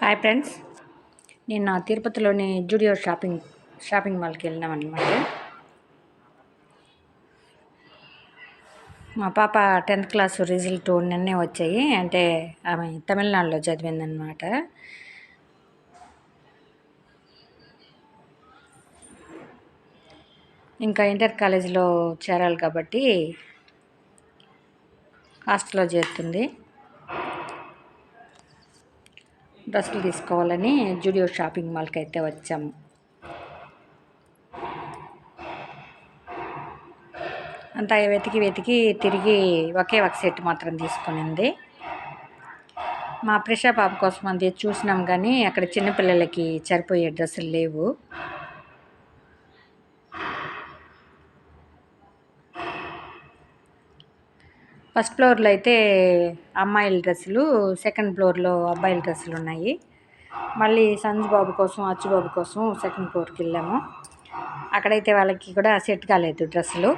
Hi friends నిన్న తిరుపతిలోని Zudio shopping shopping మాల్కి వెళ్ళినాం అనమాట మా పాప టెన్త్ క్లాస్ రిజల్ట్ నిన్నే వచ్చాయి. అంటే ఆమె తమిళనాడులో చదివిందనమాట ఇంకా ఇంటర్ కాలేజీలో చేరాలి కాబట్టి హాస్టల్లో చేరుతుంది. డ్రెస్సులు తీసుకోవాలని జూడియో షాపింగ్ మాల్కి అయితే వచ్చాము అంతా వెతికి వెతికి తిరిగి ఒకే ఒక సెట్ మాత్రం తీసుకునింది. మా ప్రిషా పాప కోసం అంది చూసినాం కానీ అక్కడ చిన్నపిల్లలకి సరిపోయే డ్రెస్సులు లేవు. ఫస్ట్ ఫ్లోర్లో అయితే అమ్మాయిల డ్రెస్సులు సెకండ్ ఫ్లోర్లో అబ్బాయిల డ్రెస్సులు ఉన్నాయి. మళ్ళీ సంజు బాబు కోసం అచ్చుబాబు కోసం సెకండ్ ఫ్లోర్కి వెళ్ళాము. అక్కడైతే వాళ్ళకి కూడా సెట్ కాలేదు డ్రెస్సులు.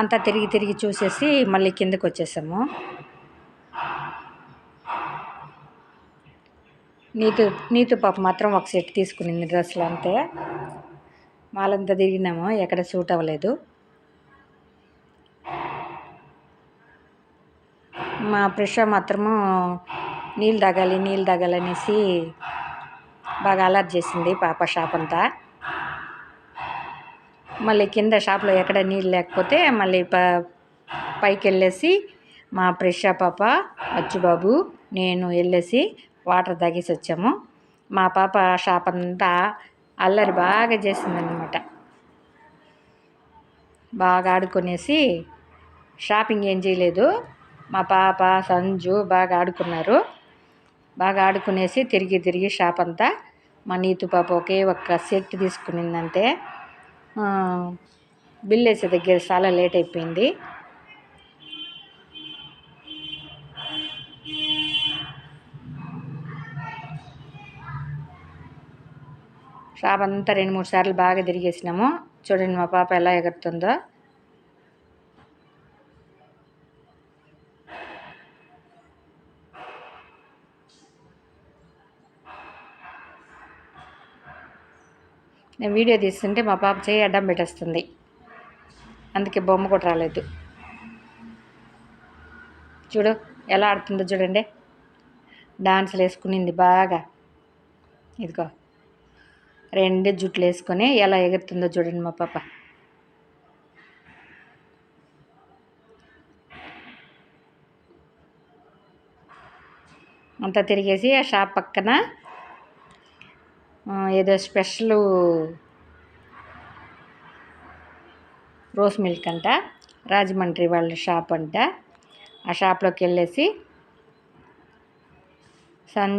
అంతా తిరిగి తిరిగి చూసేసి మళ్ళీ కిందకు వచ్చేసాము. నీతు నీతు పాప మాత్రం ఒక సెట్ తీసుకునింది డ్రెస్సులు అంతే. మాలంతా తిరిగినాము ఎక్కడ సూట్ అవ్వలేదు. మా ప్రిష మాత్రము నీళ్ళు తాగాలి నీళ్ళు తాగాలి అనేసి బాగా అలర్ట్ చేసింది పాప షాప్ అంతా. మళ్ళీ కింద షాప్లో ఎక్కడ నీళ్ళు లేకపోతే మళ్ళీ ప పైకి వెళ్ళేసి మా ప్రిష పాప అచ్చుబాబు నేను వెళ్ళేసి వాటర్ తాగేసి వచ్చాము. మా పాప షాప్ అంతా అల్లరి బాగా చేసిందనమాట బాగా ఆడుకునేసి షాపింగ్ ఏం చేయలేదు. మా పాప సంజు బాగా ఆడుకున్నారు. బాగా ఆడుకునేసి తిరిగి తిరిగి షాప్ అంతా మా నీతు పాప ఒకే ఒక్క సెట్ తీసుకునిందంటే బిల్ వేసే దగ్గర చాలా లేట్ అయిపోయింది. షాప్ అంతా రెండు మూడు సార్లు బాగా తిరిగేసినాము. చూడండి మా పాప ఎలా ఎగురుతుందో. నేను వీడియో తీస్తుంటే మా పాప చేయి అడ్డం పెట్టేస్తుంది. అందుకే బొమ్మ కూడా రాలేదు. చూడు ఎలా ఆడుతుందో చూడండి. డాన్సులు వేసుకునింది బాగా. ఇదిగో. రెండు జుట్లు వేసుకొని ఎలా ఎగురుతుందో చూడండి మా పాప. అంతా తిరిగేసి ఆ షాప్ పక్కన ఏదో స్పెషల్ రోస్ మిల్క్ అంట రాజమండ్రి వాళ్ళ షాప్ అంట. ఆ షాప్లోకి వెళ్ళేసి సన్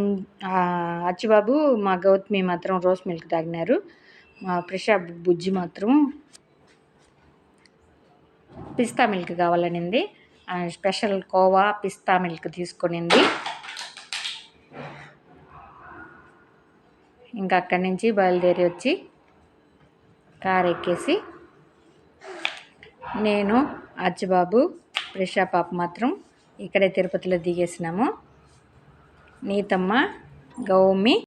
అచ్చిబాబు మా గౌతమి మాత్రం రోస్ మిల్క్ తాగినారు. మా ప్రిషా బుజ్జి మాత్రం పిస్తా మిల్క్ కావాలనింది. స్పెషల్ కోవా పిస్తా మిల్క్ తీసుకొనింది. ఇంకా అక్కడి నుంచి బయలుదేరి వచ్చి కార్ ఎక్కేసి నేను అచ్చిబాబు ప్రిషా పాప మాత్రం ఇక్కడే తిరుపతిలో దిగేసినాము. నీతమ్మ గౌమి